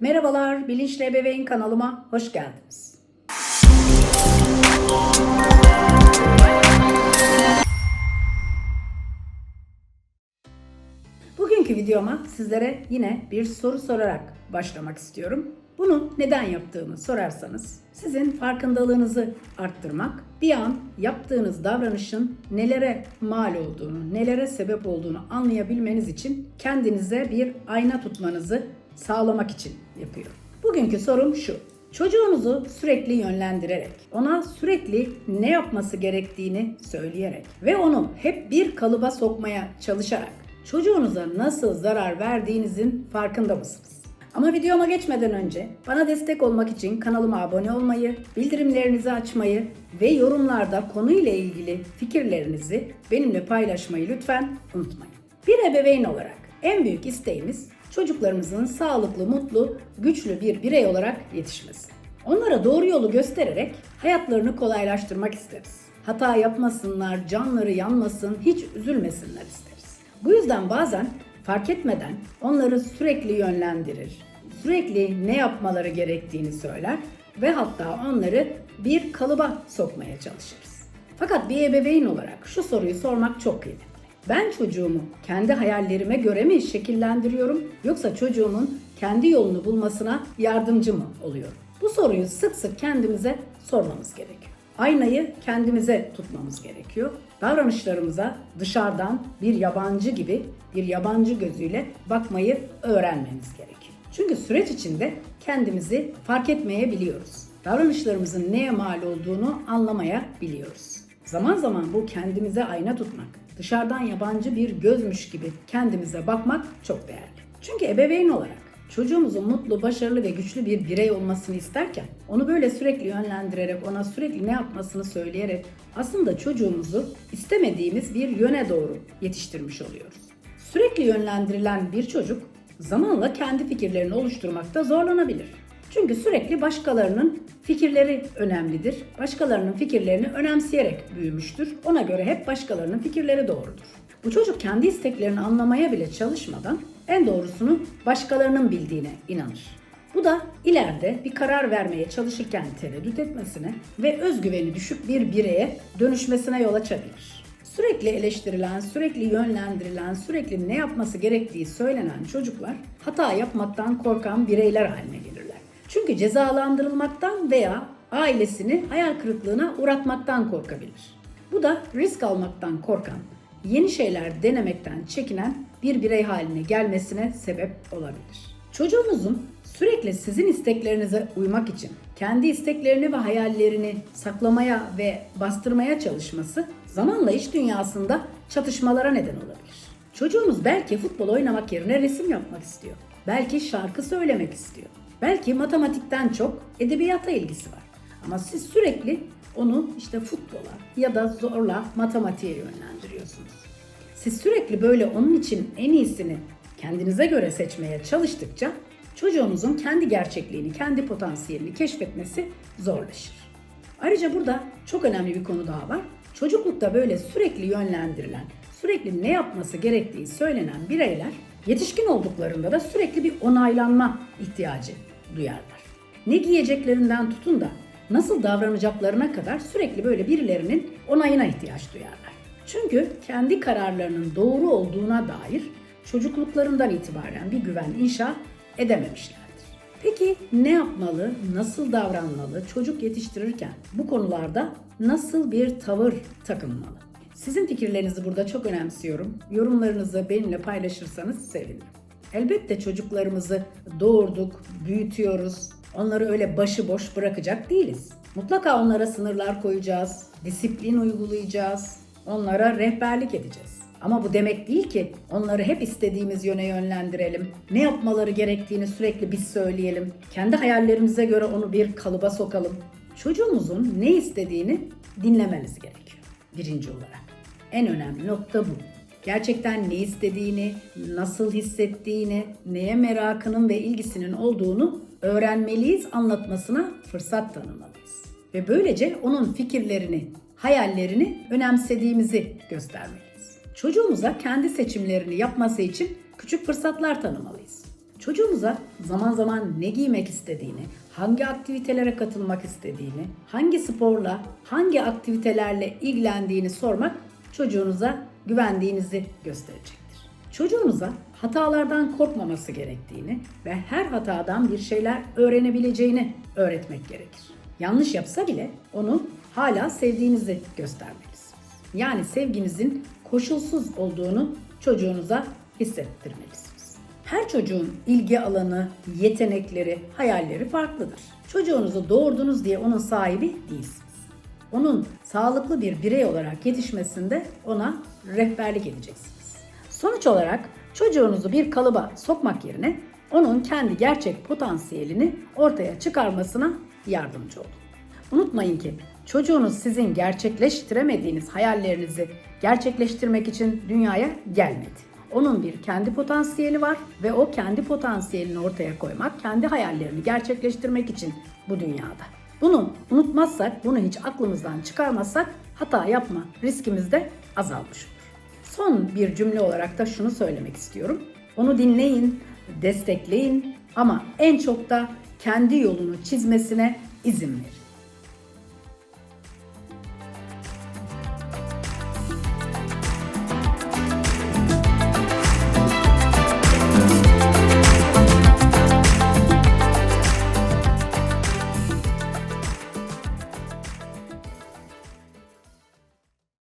Merhabalar, Bilinçli Ebeveyn kanalıma hoş geldiniz. Bugünkü videoma sizlere yine bir soru sorarak başlamak istiyorum. Bunu neden yaptığımı sorarsanız sizin farkındalığınızı arttırmak, bir an yaptığınız davranışın nelere mal olduğunu, nelere sebep olduğunu anlayabilmeniz için kendinize bir ayna tutmanızı sağlamak için yapıyorum. Bugünkü sorum şu. Çocuğunuzu sürekli yönlendirerek, ona sürekli ne yapması gerektiğini söyleyerek ve onu hep bir kalıba sokmaya çalışarak çocuğunuza nasıl zarar verdiğinizin farkında mısınız? Ama videoma geçmeden önce bana destek olmak için kanalıma abone olmayı, bildirimlerinizi açmayı ve yorumlarda konuyla ilgili fikirlerinizi benimle paylaşmayı lütfen unutmayın. Bir ebeveyn olarak en büyük isteğimiz çocuklarımızın sağlıklı, mutlu, güçlü bir birey olarak yetişmesi. Onlara doğru yolu göstererek hayatlarını kolaylaştırmak isteriz. Hata yapmasınlar, canları yanmasın, hiç üzülmesinler isteriz. Bu yüzden bazen fark etmeden onları sürekli yönlendirir, sürekli ne yapmaları gerektiğini söyler ve hatta onları bir kalıba sokmaya çalışırız. Fakat bir ebeveyn olarak şu soruyu sormak çok kıymetli. Ben çocuğumu kendi hayallerime göre mi şekillendiriyorum yoksa çocuğumun kendi yolunu bulmasına yardımcı mı oluyorum? Bu soruyu sık sık kendimize sormamız gerekiyor. Aynayı kendimize tutmamız gerekiyor. Davranışlarımıza dışarıdan bir yabancı gibi bir yabancı gözüyle bakmayı öğrenmemiz gerekiyor. Çünkü süreç içinde kendimizi fark etmeyebiliyoruz. Davranışlarımızın neye mal olduğunu anlamayabiliyoruz. Zaman zaman bu kendimize ayna tutmak, dışarıdan yabancı bir gözmüş gibi kendimize bakmak çok değerli. Çünkü ebeveyn olarak çocuğumuzun mutlu, başarılı ve güçlü bir birey olmasını isterken onu böyle sürekli yönlendirerek, ona sürekli ne yapmasını söyleyerek aslında çocuğumuzu istemediğimiz bir yöne doğru yetiştirmiş oluyoruz. Sürekli yönlendirilen bir çocuk zamanla kendi fikirlerini oluşturmakta zorlanabilir. Çünkü sürekli başkalarının fikirleri önemlidir. Başkalarının fikirlerini önemseyerek büyümüştür. Ona göre hep başkalarının fikirleri doğrudur. Bu çocuk kendi isteklerini anlamaya bile çalışmadan en doğrusunu başkalarının bildiğine inanır. Bu da ileride bir karar vermeye çalışırken tereddüt etmesine ve özgüveni düşük bir bireye dönüşmesine yol açabilir. Sürekli eleştirilen, sürekli yönlendirilen, sürekli ne yapması gerektiği söylenen çocuklar hata yapmaktan korkan bireyler haline gelirler. Çünkü cezalandırılmaktan veya ailesini hayal kırıklığına uğratmaktan korkabilir. Bu da risk almaktan korkan, yeni şeyler denemekten çekinen bir birey haline gelmesine sebep olabilir. Çocuğunuzun sürekli sizin isteklerinize uymak için kendi isteklerini ve hayallerini saklamaya ve bastırmaya çalışması zamanla iş dünyasında çatışmalara neden olabilir. Çocuğunuz belki futbol oynamak yerine resim yapmak istiyor. Belki şarkı söylemek istiyor. Belki matematikten çok edebiyata ilgisi var. Ama siz sürekli onu işte futbola ya da zorla matematiğe yönlendiriyorsunuz. Siz sürekli böyle onun için en iyisini kendinize göre seçmeye çalıştıkça çocuğunuzun kendi gerçekliğini, kendi potansiyelini keşfetmesi zorlaşır. Ayrıca burada çok önemli bir konu daha var. Çocuklukta böyle sürekli yönlendirilen, sürekli ne yapması gerektiği söylenen bireyler yetişkin olduklarında da sürekli bir onaylanma ihtiyacı duyarlar. Ne giyeceklerinden tutun da nasıl davranacaklarına kadar sürekli böyle birilerinin onayına ihtiyaç duyarlar. Çünkü kendi kararlarının doğru olduğuna dair çocukluklarından itibaren bir güven inşa edememişlerdir. Peki ne yapmalı, nasıl davranmalı, çocuk yetiştirirken bu konularda nasıl bir tavır takınmalı? Sizin fikirlerinizi burada çok önemsiyorum. Yorumlarınızı benimle paylaşırsanız sevinirim. Elbette çocuklarımızı doğurduk, büyütüyoruz. Onları öyle başıboş bırakacak değiliz. Mutlaka onlara sınırlar koyacağız, disiplin uygulayacağız, onlara rehberlik edeceğiz. Ama bu demek değil ki onları hep istediğimiz yöne yönlendirelim. Ne yapmaları gerektiğini sürekli biz söyleyelim. Kendi hayallerimize göre onu bir kalıba sokalım. Çocuğumuzun ne istediğini dinlemeniz gerekiyor birinci olarak. En önemli nokta bu. Gerçekten ne istediğini, nasıl hissettiğini, neye merakının ve ilgisinin olduğunu öğrenmeliyiz, anlatmasına fırsat tanımalıyız. Ve böylece onun fikirlerini, hayallerini önemsediğimizi göstermeliyiz. Çocuğumuza kendi seçimlerini yapması için küçük fırsatlar tanımalıyız. Çocuğunuza zaman zaman ne giymek istediğini, hangi aktivitelere katılmak istediğini, hangi sporla, hangi aktivitelerle ilgilendiğini sormak çocuğunuza güvendiğinizi gösterecektir. Çocuğunuza hatalardan korkmaması gerektiğini ve her hatadan bir şeyler öğrenebileceğini öğretmek gerekir. Yanlış yapsa bile onu hala sevdiğinizi göstermelisiniz. Yani sevginizin koşulsuz olduğunu çocuğunuza hissettirmelisiniz. Her çocuğun ilgi alanı, yetenekleri, hayalleri farklıdır. Çocuğunuzu doğurdunuz diye onun sahibi değilsiniz. Onun sağlıklı bir birey olarak yetişmesinde ona rehberlik edeceksiniz. Sonuç olarak çocuğunuzu bir kalıba sokmak yerine onun kendi gerçek potansiyelini ortaya çıkarmasına yardımcı olun. Unutmayın ki çocuğunuz sizin gerçekleştiremediğiniz hayallerinizi gerçekleştirmek için dünyaya gelmedi. Onun bir kendi potansiyeli var ve o kendi potansiyelini ortaya koymak, kendi hayallerini gerçekleştirmek için bu dünyada. Bunu unutmazsak, bunu hiç aklımızdan çıkarmazsak hata yapma riskimiz de azalmış olur. Son bir cümle olarak da şunu söylemek istiyorum. Onu dinleyin, destekleyin ama en çok da kendi yolunu çizmesine izin verin.